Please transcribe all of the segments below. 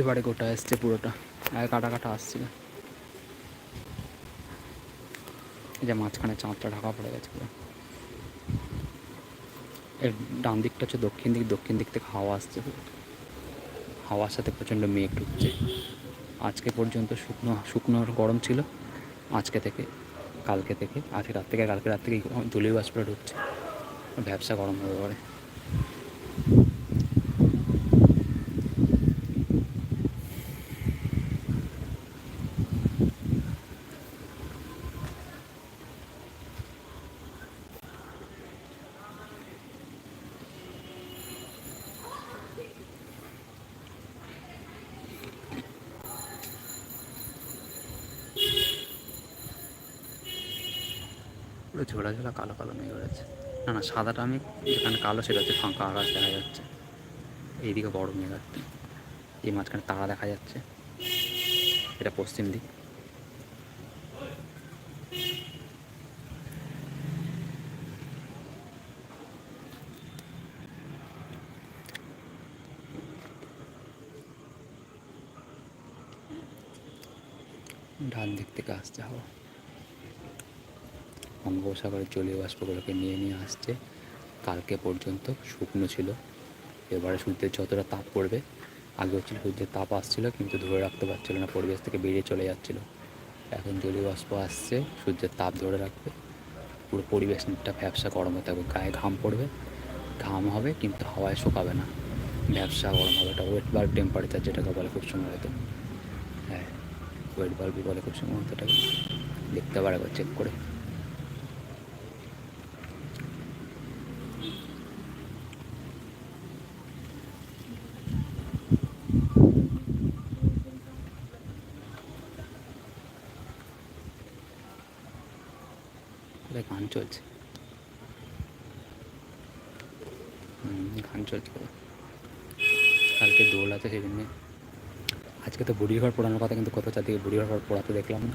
এবারে গোটা এসছে পুরোটা, আর কাটা কাটা আসছিল এই যে মাঝখানে চাঁদটা ঢাকা পড়ে গেছে পুরো। এর ডান দিকটা হচ্ছে দক্ষিণ দিক দক্ষিণ দিক থেকে হাওয়া আসছে হাওয়ার সাথে প্রচণ্ড মেঘ ঢুকছে। আজকে পর্যন্ত শুকনো শুকনো গরম ছিল। আজকে থেকে, কালকে থেকে, আজকে রাত থেকে, কালকে রাত থেকে জলীয় বাষ্পটা ঢুকছে। ব্যবসা গরম হয়ে পরে পুরো ঝোলা ঝোলা কালো কালো মেঘ রয়েছে না না, সাদাটা আমি যেখানে কালো সেটা হচ্ছে ফাঁকা আকাশ দেখা যাচ্ছে। এইদিকে বড় মেঘ আছে এই মাঝখানে তারা দেখা যাচ্ছে। এটা পশ্চিম দিক। ডান দিক থেকে আসছে হাওয়া। বঙ্গোপসাগরের জলীয় বাষ্পগুলোকে নিয়ে নিয়ে আসছে। কালকে পর্যন্ত শুকনো ছিল। এবারে সূর্যের যতটা তাপ পড়বে, আগে হচ্ছিল সূর্যের তাপ আসছিল, কিন্তু ধরে রাখতে পারছিল না, পরিবেশ থেকে বেরিয়ে চলে যাচ্ছিল। এখন জলীয় বাষ্প আসছে, সূর্যের তাপ ধরে রাখবে। পুরো পরিবেশটা ব্যবসা গরম হতে থাকবে, গায়ে ঘাম পড়বে। ঘাম হবে, কিন্তু হাওয়ায় শুকাবে না। ব্যবসা গরম হবে, এটা ওয়েট বাল্ব টেম্পারেচার যেটাকে বলে খুব হয়তো হ্যাঁ ওয়েট বাল্বই বলে খুব সময় হতো এটাকে। দেখতে পারে চেক করে কোথায় গান চলছে হুম, গান চলছে কোথায়? কালকে দোল আছে সেই জন্যে আজকে তো বুড়ির ঘর পোড়ানোর কথা, কিন্তু কোথাও চারদিকে বুড়ির ঘর পোড়াতে দেখলাম। না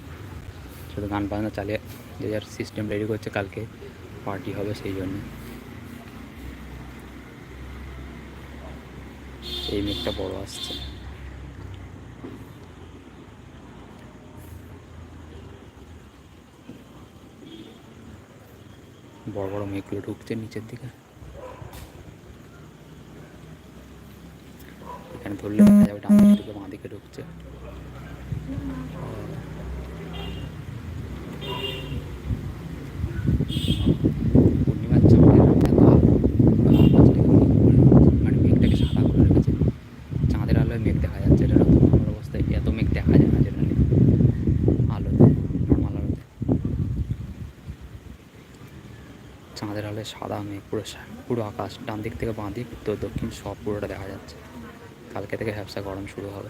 শুধু গান বাজনা চালিয়ে যে যার সিস্টেম রেডি করছে কালকে পার্টি হবে সেই জন্য। এই মেঘটা বড় আসছে। বড় বড় মেঘগুলো ঢুকছে নিচের দিকে। এখানে ধরলে দেখা যাবে ডান দিকে ঢুকে বাঁ দিকে ঢুকছে। মানে চাঁদের আলোয় সাদা মেঘ, পুরো পুরো আকাশ, ডান দিক থেকে বাঁ দিক, তো দক্ষিণ সব পুরোটা দেখা যাচ্ছে। কালকে থেকে ব্যবসা গরম শুরু হবে।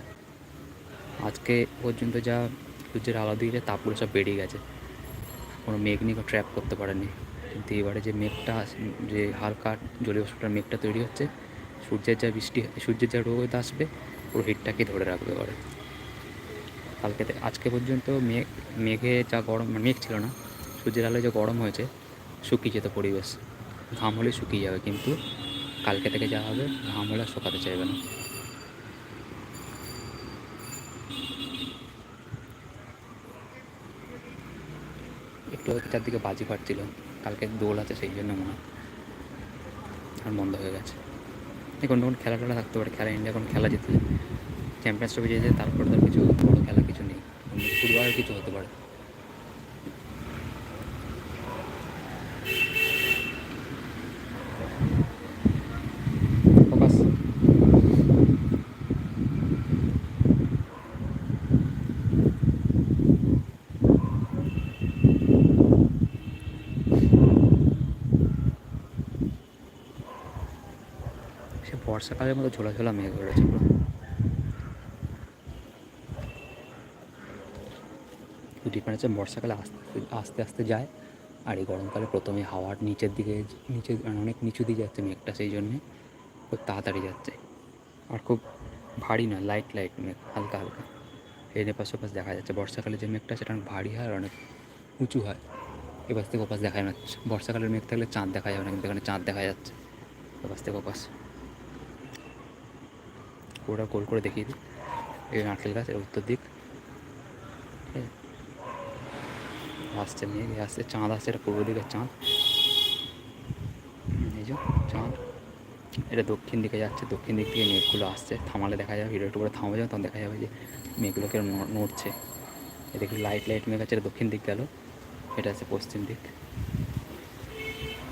আজকে পর্যন্ত যা সূর্যের আলো দিয়েছে তা পুরো সব বেরিয়ে গেছে। কোনো মেঘ নিয়ে ট্র্যাপ করতে পারেনি। কিন্তু এবারে যে মেঘটা যে হালকা জলীয় বাষ্পটার মেঘটা তৈরি হচ্ছে, সূর্যের যা বৃষ্টি, সূর্যের যা রোদ আসবে, পুরো হিটটাকে ধরে রাখবে এবারে। কালকে আজকে পর্যন্ত মেঘ, মেঘে যা গরম মানে মেঘ ছিল না, সূর্যের আলোয় যে গরম হয়েছে, শুকিয়ে যেত পরিবেশ। ঘাম হলে শুকিয়ে যাবে, কিন্তু কালকে থেকে যা হবে, ঘাম হলে শুকাতে চাইবে না। একটু চারদিকে বাজি ফাটছিল। কালকে দোল আছে সেই জন্য মনে আর বন্ধ হয়ে গেছে। এখন তখন খেলা টেলা থাকতে পারে, খেলা ইন্ডিয়া এখন খেলা জিতলে। চ্যাম্পিয়ন্স ট্রফি জিতে তারপর তার কিছু বড়ো খেলা কিছু নেই। ফুটবলের কিছু হতে পারে। সে বর্ষাকালের মতো ঝোলা ঝোলা মেঘ রয়েছে ডিফারেন্স বর্ষাকালে আস্তে আস্তে আস্তে যায়। আর এই গরমকালে প্রথমে হাওয়ার নিচের দিকে নিচে মানে অনেক নিচু দিকে যাচ্ছে মেঘটা সেই জন্যে। খুব তাড়াতাড়ি যাচ্ছে। আর খুব ভারী না লাইট লাইট মেঘ, হালকা হালকা। এর এপাশ ওপাশ দেখা যাচ্ছে। বর্ষাকালে যে মেঘটা সেটা অনেক ভারী হয় আর অনেক উঁচু হয়। এপাশ থেকে ওপাশ দেখা যাচ্ছে বর্ষাকালের মেঘ থাকলে চাঁদ দেখা না কিন্তু এখানে চাঁদ দেখা যাচ্ছে। ওপাশ থেকে ওপাশ। পুরোটা গোল করে দেখিয়ে দিই এই নারকেল গাছ, এর উত্তর দিক। আসছে মেঘ আসছে, চাঁদ আসছে, এটা পূর্ব দিকের চাঁদ। চাঁদ। এটা দক্ষিণ দিকে যাচ্ছে, দক্ষিণ দিক থেকে মেঘগুলো আসছে। থামালে দেখা যাবে ভিডিও একটু করে থামা যাবে তখন দেখা যাবে যে মেঘগুলো ন- নড়ছে। এদিকে লাইট লাইট মেঘ আছে, এটা দক্ষিণ দিক গেল। এটা আছে পশ্চিম দিক।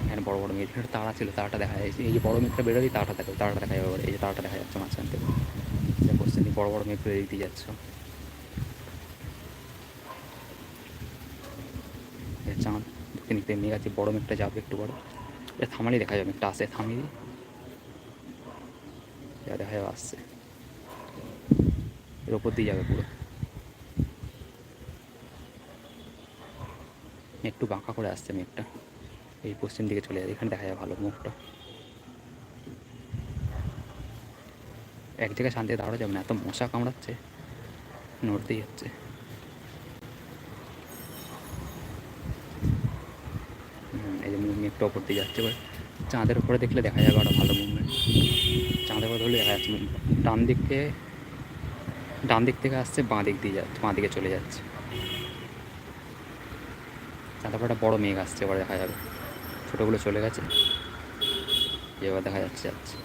এখানে বড় বড় মেঘ একটা তারা ছিল, তারাটা দেখা যাচ্ছে এই যে বড় মেঘটা বেরোলেই তারাটা দেখা তারাটা দেখা যাবে। এই যে তারাটা দেখা যাচ্ছে মাঝখান থেকে। দিক বড় বড় মেঘগুলো এদিক দিয়ে যাচ্ছ চাঁদ দিক থেকে মেঘ আছে, বড় মেঘটা যাবে একটু বড় এটা থামালেই দেখা যাবে মেঘটা আসে থামিয়ে দেখা যাবে, আসছে। এর ওপর দিয়ে যাবে পুরো। একটু বাঁকা করে আসছে মেঘটা। এই পশ্চিম দিকে চলে যাবে এখানে দেখা যায় ভালো মুখটা। এক জায়গায় শান্তিতে দাঁড়ানো যাবে না, এত মশা কামড়াচ্ছে, নড়তেই হচ্ছে। এই যে মে- মেঘটা ওপর দিয়ে যাচ্ছে, এবার চাঁদের উপরে দেখলে দেখা যাবে আরও ভালো মুভমেন্ট চাঁদের উপরে ধরলে দেখা যাচ্ছে ডান দিকে, ডান দিক থেকে আসছে, বাঁ দিক দিয়ে যাচ্ছে, বাঁ দিকে চলে যাচ্ছে। চাঁদের উপরে একটা বড় মেঘ আসছে, এবার দেখা যাবে। ছোটোগুলো চলে গেছে। এবার দেখা যাচ্ছে যাচ্ছে।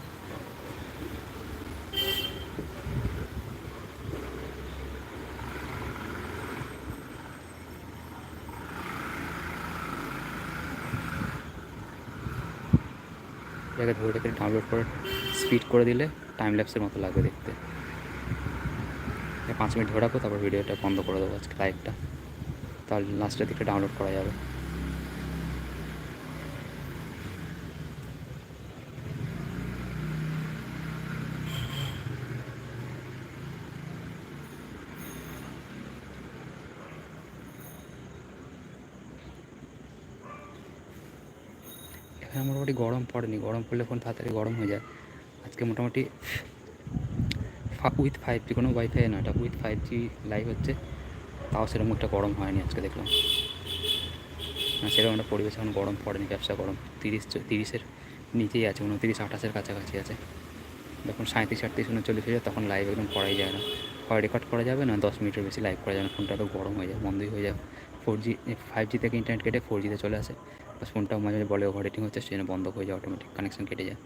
ধরে রেখে ডাউনলোড করে স্পিড করে দিলে টাইম ল্যাপসের মতো লাগবে দেখতে। পাঁচ মিনিট ধরে রাখো তারপর ভিডিওটা বন্ধ করে দেবো আজকে লাইভটা তাহলে লাস্টের দিকে ডাউনলোড করা যাবে। এখানে মোটামুটি গরম পড়েনি। গরম পড়লে ফোন তাড়াতাড়ি গরম হয়ে যায়। আজকে মোটামুটি উইথ ফাইভ জি কোনো ওয়াইফাই না এটা উইথ ফাইভ জি লাইভ হচ্ছে। তাও সেরকম একটা গরম হয়নি আজকে দেখলাম। না, সেরকম একটা পরিবেশ এখন গরম পড়েনি, ব্যবসা গরম। তিরিশ, তিরিশের নিচেই আছে, উনতিরিশ, আঠাশের কাছাকাছি আছে। যখন সাঁত্রিশ আটত্রিশ, উনচল্লিশ হয়ে যায়, তখন লাইভ একদম করাই যায় না। হয় রেকর্ড করা যাবে না, দশ মিনিটের বেশি লাইভ করা যাবে না। ফোনটা তো গরম হয়ে যায়, বন্ধই হয়ে যায়। ফোর জি ফাইভ জি থেকে ইন্টারনেট কেটে ফোর জিতে চলে আসে। বাস ফোনটাও মাঝে মাঝে বলে, ওভার হচ্ছে সেজন্য বন্ধ হয়ে যায় অটোমেটিক কানেকশান কেটে যায়।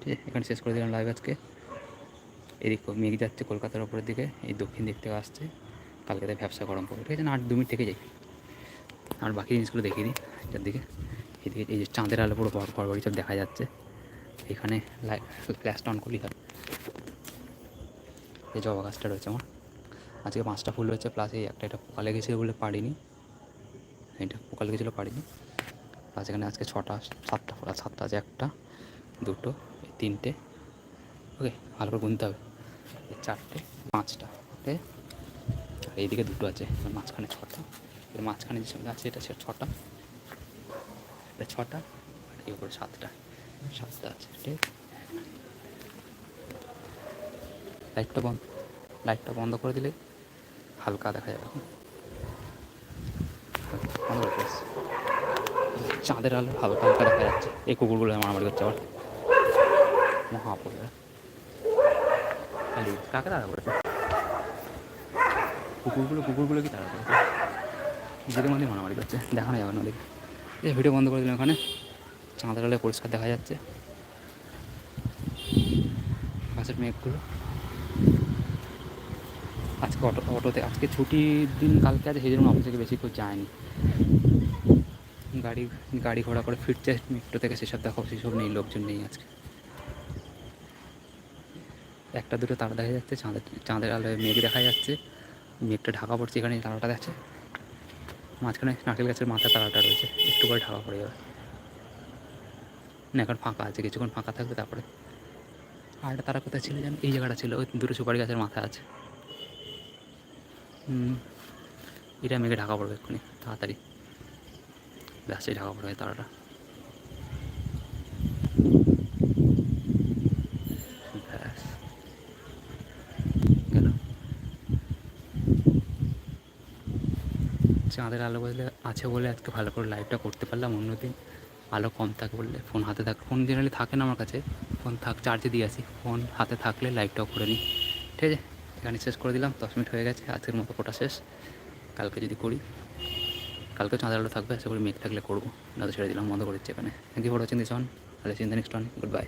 ঠিক আছে, এখানে শেষ করে দিলাম লাইভ আজকে। এদিক মেঘ যাচ্ছে কলকাতার ওপরের দিকে, এই দক্ষিণ দিক থেকে আসছে। কালকে তাই ব্যবসা গরম পড়বে, ঠিক আছে, না আট দু মিনিট থেকে যাই। আর বাকি জিনিসগুলো দেখিয়ে দিই এটার দিকে এদিকে, এই যে চাঁদের আলো পুরো ঘর বাড়ি সব দেখা যাচ্ছে। এখানে ফ্ল্যাশটা অন করলেই হয় এই জবা গাছটা রয়েছে আমার। আজকে পাঁচটা ফুল রয়েছে প্লাস এই একটা এটা পোকা লেগেছিল বলে পারিনি। এটা পোকা লেগেছিলো পারিনি। প্লাস এখানে আজকে ছটা, সাতটা ফুল সাতটা আছে একটা, দুটো তিনটে। ওকে, ভালো করে গুনতে হবে। চারটে, পাঁচটা, ওকে? আর এইদিকে দুটো আছে আর মাঝখানে ছটা। এর মাঝখানে যে আছে, এটা হচ্ছে ছটা। এটা ছটা, আর এই উপরে সাতটা। সাতটা আছে ঠিক লাইটটা বন্ধ লাইটটা বন্ধ করে দিলে হালকা দেখা যাবে এখন বন্ধ করে দিয়েছি। চাঁদের আলো হালকা হালকা দেখা যাচ্ছে। এই কুকুরগুলো মারামারি করছে আবার। মহা পড়ে কাকে তাড়া করেছে? কুকুরগুলো কুকুরগুলো কি তাড়া করেছে? যেতে মধ্যে মারামারি করছে। দেখানো যাবে না ওদিকে। এই ভিডিও বন্ধ করে দিলাম ওখানে চাঁদের আলোয় পরিষ্কার দেখা যাচ্ছে। পাশের মেঘগুলো। আজকে অটো, অটোতে, আজকে ছুটির দিন কালকে আছে, সেই জন্য অফিস থেকে বেশি কেউ যায়নি। গাড়ি গাড়ি ঘোড়া করে ফিরছে মেট্রো থেকে, সেসব দেখো, সেসব নেই, লোকজন নেই আজকে। একটা দুটো তারা দেখা যাচ্ছে, চাঁদের চাঁদের আলোয় মেঘ দেখা যাচ্ছে মেঘটা ঢাকা পড়ছে এখানে তারাটা দেখছে? মাঝখানে নারকেল গাছের মাথা তারাটা রয়েছে, একটু করে ঢাকা পড়ে যাবে। না, এখন ফাঁকা আছে, কিছুক্ষণ ফাঁকা থাকবে, তারপরে। আর একটা তারা কোথায় ছিল যেন? এই জায়গাটা ছিল, ওই দুটো সুপারি গাছের মাথা আছে। এটা মেঘে ঢাকা পড়বে এক্ষুনি, তাড়াতাড়ি। ব্যাসে ঢাকা পড়বে তারাটা চাঁদের আলো বলে আছে বলে আজকে ভালো করে লাইভটা করতে পারলাম অন্যদিন আলো কম থাকে বললে ফোন হাতে থাক ফোন জেনারেলি থাকে না আমার কাছে ফোন থাক চার্জে দিয়ে আসি ফোন হাতে থাকলে লাইভটাও করে নিই। ঠিক আছে? এখানে শেষ করে দিলাম, দশ মিনিট হয়ে গেছে, আজকের মতো ফোটা শেষ। কালকে যদি করি কালকেও চাঁদের আলো থাকবে, আশা করি মেঘ থাকলে করব। না তো ছেড়ে দিলাম, বন্ধ করে দিচ্ছি এখানে। Thank you for watching this one I'll see the next one good bye